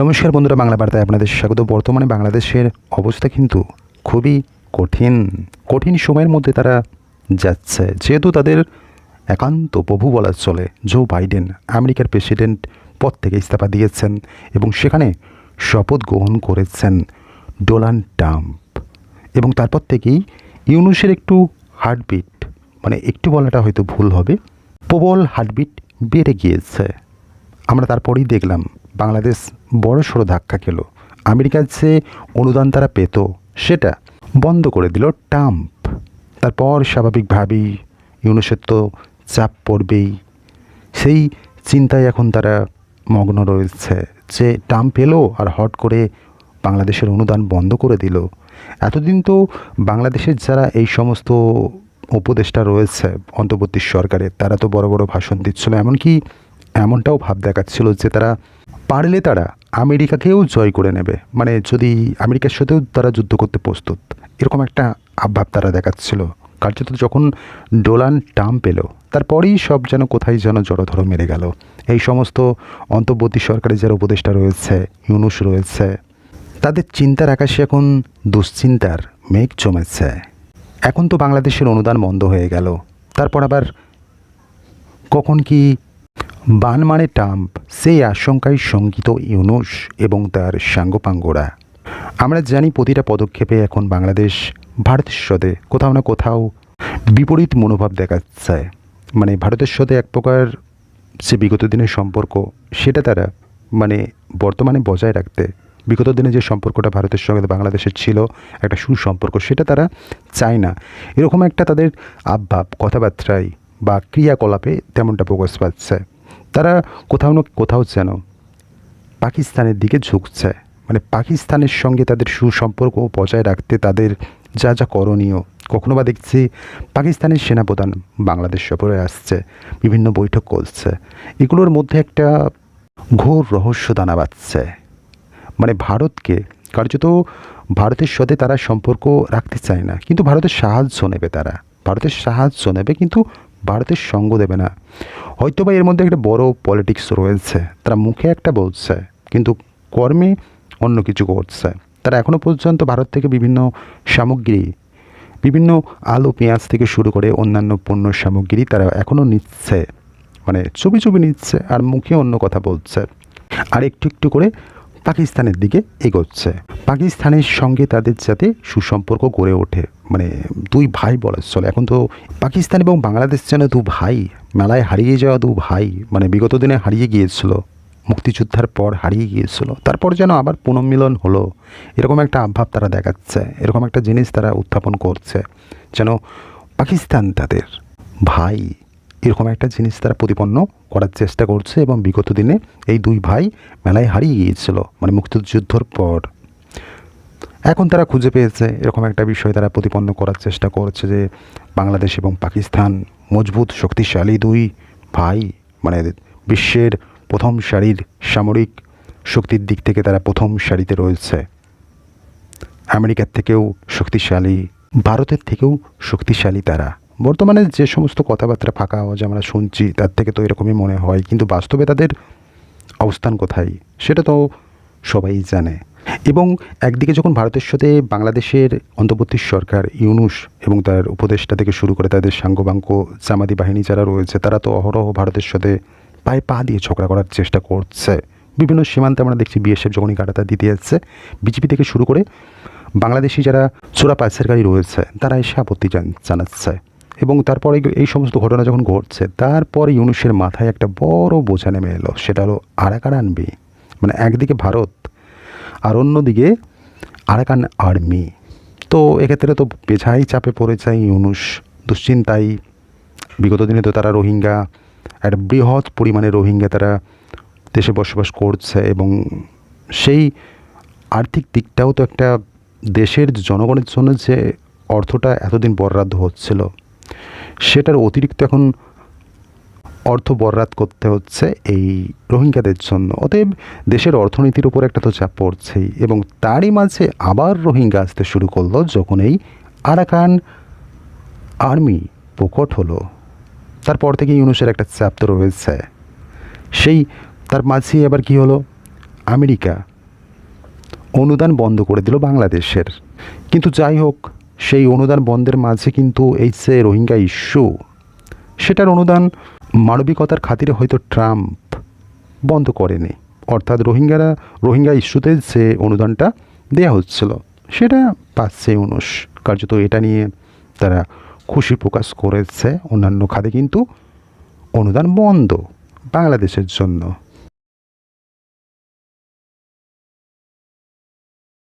নমস্কার বন্ধুরা, বাংলা বার্তায় আপনাদের স্বাগত। বর্তমানে বাংলাদেশের অবস্থা কিন্তু খুবই কঠিন কঠিন সময়ের মধ্যে তারা যাচ্ছে। যেহেতু তাদের একান্ত প্রভু বলা চলে জো বাইডেন আমেরিকার প্রেসিডেন্ট পদ থেকে ইস্তফা দিয়েছেন এবং সেখানে শপথ গ্রহণ করেছেন ডোনাল্ড ট্রাম্প। এবং তারপর থেকেই ইউনুসের একটু হার্টবিট মানে একটু বলাটা হয়তো ভুল হবে, প্রবল হার্টবিট বেড়ে গিয়েছে। আমরা তারপরেই দেখলাম বাংলাদেশ বড় সড়ো ধাক্কা খেল। আমেরিকার যে অনুদান তারা পেত, সেটা বন্ধ করে দিল ট্রাম্প। তারপর স্বাভাবিকভাবেই ইউনুসের তো চাপ পড়বেই। সেই চিন্তায় এখন তারা মগ্ন রয়েছে যে ট্রাম্প এলো আর হট করে বাংলাদেশের অনুদান বন্ধ করে দিল। এতদিন তো বাংলাদেশের যারা এই সমস্ত উপদেষ্টা রয়েছে, অন্তর্বর্তী সরকারের, তারা তো বড় বড় ভাষণ দিচ্ছিল। এমনকি এমনটাও ভাব দেখাচ্ছিল যে তারা পারলে তারা আমেরিকাকেও জয় করে নেবে। মানে যদি আমেরিকার সাথেও তারা যুদ্ধ করতে প্রস্তুত। এরকম একটা আভাব তারা দেখাচ্ছিল। কার্যত যখন ডোনাল্ড ট্রাম্প এলো, তারপরেই সব যেন কোথায় যেন জড়ধর মেরে গেল। এই সমস্ত অন্তর্বর্তী সরকারের যারা উপদেষ্টা রয়েছে, ইউনুস রয়েছে, তাদের চিন্তার আকাশে এখন দুশ্চিন্তার মেঘ জমেছে। এখন তো বাংলাদেশের অনুদান বন্ধ হয়ে গেল। তারপর আবার কখন কি বান মানে ট্রাম্প সেই আশঙ্কায় শঙ্কিত ইউনুস এবং তার সাঙ্গপাঙ্গরা। আমরা জানি প্রতিটা পদক্ষেপে এখন বাংলাদেশ ভারতের সাথে কোথাও না কোথাও বিপরীত মনোভাব দেখাচ্ছে। মানে ভারতের সাথে এক প্রকার যে বিগত দিনের সম্পর্ক, সেটা তারা মানে বর্তমানে বজায় রাখতে, বিগত দিনে যে সম্পর্কটা ভারতের সঙ্গে বাংলাদেশের ছিল, একটা সুসম্পর্ক, সেটা তারা চায় না। এরকম একটা তাদের আবভাব, কথাবার্তায় বা ক্রিয়াকলাপে তেমনটা প্রকাশ পাচ্ছে। তারা কোথাও না কোথাও যেন পাকিস্তানের দিকে ঝুঁকছে। মানে পাকিস্তানের সঙ্গে তাদের সুসম্পর্ক বজায় রাখতে তাদের যা যা করণীয়, কখনো বা দেখছি পাকিস্তানের সেনাপ্রধান বাংলাদেশ সফরে আসছে, বিভিন্ন বৈঠক করছে। এগুলোর মধ্যে একটা ঘোর রহস্য দানা বাঁধছে। মানে ভারতকে, কার্যত ভারতের সাথে তারা সম্পর্ক রাখতে চায় না, কিন্তু ভারতের সাহায্য নেবে তারা। ভারতের সাহায্য নেবে, কিন্তু ভারতের সঙ্গ দেবে না। হয়তো বা এর মধ্যে একটা বড় পলিটিক্স রয়েছে। তারা মুখে একটা বলছে, কিন্তু কর্মে অন্য কিছু করছে। তারা এখনও পর্যন্ত ভারত থেকে বিভিন্ন সামগ্রী, বিভিন্ন আলু, পেঁয়াজ থেকে শুরু করে অন্যান্য পণ্য সামগ্রী তারা এখনও নিচ্ছে। মানে ছবি ছবি নিচ্ছে আর মুখে অন্য কথা বলছে। আর একটু একটু করে পাকিস্তানের দিকে এগোচ্ছে। পাকিস্তানের সঙ্গে তাদের যাতে সুসম্পর্ক গড়ে ওঠে মানে দুই ভাই বলা চলে। এখন তো পাকিস্তান এবং বাংলাদেশ যেন দু ভাই, মেলায় হারিয়ে যাওয়া দু ভাই মানে বিগত দিনে হারিয়ে গিয়েছিল, মুক্তিযুদ্ধের পর হারিয়ে গিয়েছিল, তারপর যেন আবার পুনর্মিলন হলো, এরকম একটা আভাব তারা দেখাচ্ছে, এরকম একটা জিনিস তারা উত্থাপন করছে, যেন পাকিস্তান তাদের ভাই এরকম একটা জিনিস তারা প্রতিপন্ন করার চেষ্টা করছে এবং বিগত দিনে এই দুই ভাই মেলায় হারিয়ে গিয়েছিল মানে মুক্তিযুদ্ধর পর। এখন তারা খুঁজে পেয়েছে এরকম একটা বিষয় তারা প্রতিপন্ন করার চেষ্টা করছে যে বাংলাদেশ এবং পাকিস্তান মজবুত, শক্তিশালী দুই ভাই মানে বিশ্বের প্রথম সারির সামরিক শক্তির দিক থেকে তারা প্রথম সারিতে রয়েছে। আমেরিকার থেকেও শক্তিশালী, ভারতের থেকেও শক্তিশালী তারা। বর্তমানে যে সমস্ত কথাবার্তা ফাঁকা আওয়াজ আমরা শুনছি, তার থেকে তো এরকমই মনে হয়। কিন্তু বাস্তবে তাদের অবস্থান কোথায়, সেটা তো সবাই জানে। এবং একদিকে যখন ভারতের সাথে বাংলাদেশের অন্তর্বর্তী সরকার ইউনুস এবং তার উপদেষ্টা থেকে শুরু করে তাদের সাঙ্গবাঙ্ক, জামাতি বাহিনী যারা রয়েছে, তারা তো অহরহ ভারতের সাথে পায়ে পা দিয়ে ঝগড়া করার চেষ্টা করছে। বিভিন্ন সীমান্তে আমরা দেখছি বিএসএফ যখনই কাটাতা দিতে যাচ্ছে, বিজেপি থেকে শুরু করে বাংলাদেশি যারা চোরা পাচারকারী রয়েছে, তারা এসে আপত্তি জানাচ্ছে। এবং তারপরে এই সমস্ত ঘটনা যখন ঘটছে, তারপরে ইউনুসের মাথায় একটা বড় বোঝা নেমে এলো, সেটা হলো আরাকান আনবি মানে একদিকে ভারত আর অন্যদিকে আরাকান আর্মি। তো এক্ষেত্রে তো পেছাই চাপে পড়েছে ইউনুস দুশ্চিন্তাই বিগত দিনে তো তারা রোহিঙ্গা, একটা বৃহৎ পরিমাণে রোহিঙ্গা তারা দেশে বসবাস করছে এবং সেই আর্থিক দিকটাও তো একটা দেশের জনগণের জন্য যে অর্থটা এতদিন বরাদ্দ হচ্ছিল। সেটার অতিরিক্ত এখন অর্থ বরাদ করতে হচ্ছে এই রোহিঙ্গাদের জন্য। অতএব দেশের অর্থনীতির উপর একটা তো চাপ পড়ছেই এবং তারই মাঝে আবার রোহিঙ্গা আসতে শুরু করল যখন এই আরাকান আর্মি প্রকট হলো। তারপর থেকে ইউনুসের একটা চাপ তো রয়েছে। সেই তার মাঝে এবার কি হলো? আমেরিকা অনুদান বন্ধ করে দিল বাংলাদেশের। কিন্তু যাই হোক সেই অনুদান বন্ধের মাঝে কিন্তু এই যে রোহিঙ্গা ইস্যু। সেটার অনুদান মানবিকতার খাতিরে হয়তো ট্রাম্প বন্ধ করেনি। অর্থাৎ রোহিঙ্গারা, রোহিঙ্গা ইস্যুতে যে অনুদানটা দেয়া হচ্ছিল, সেটা পাচ্ছে ইউনুস। কার্যত এটা নিয়ে তারা খুশি প্রকাশ করেছে। অন্যান্য খাতে কিন্তু অনুদান বন্ধ বাংলাদেশের জন্য।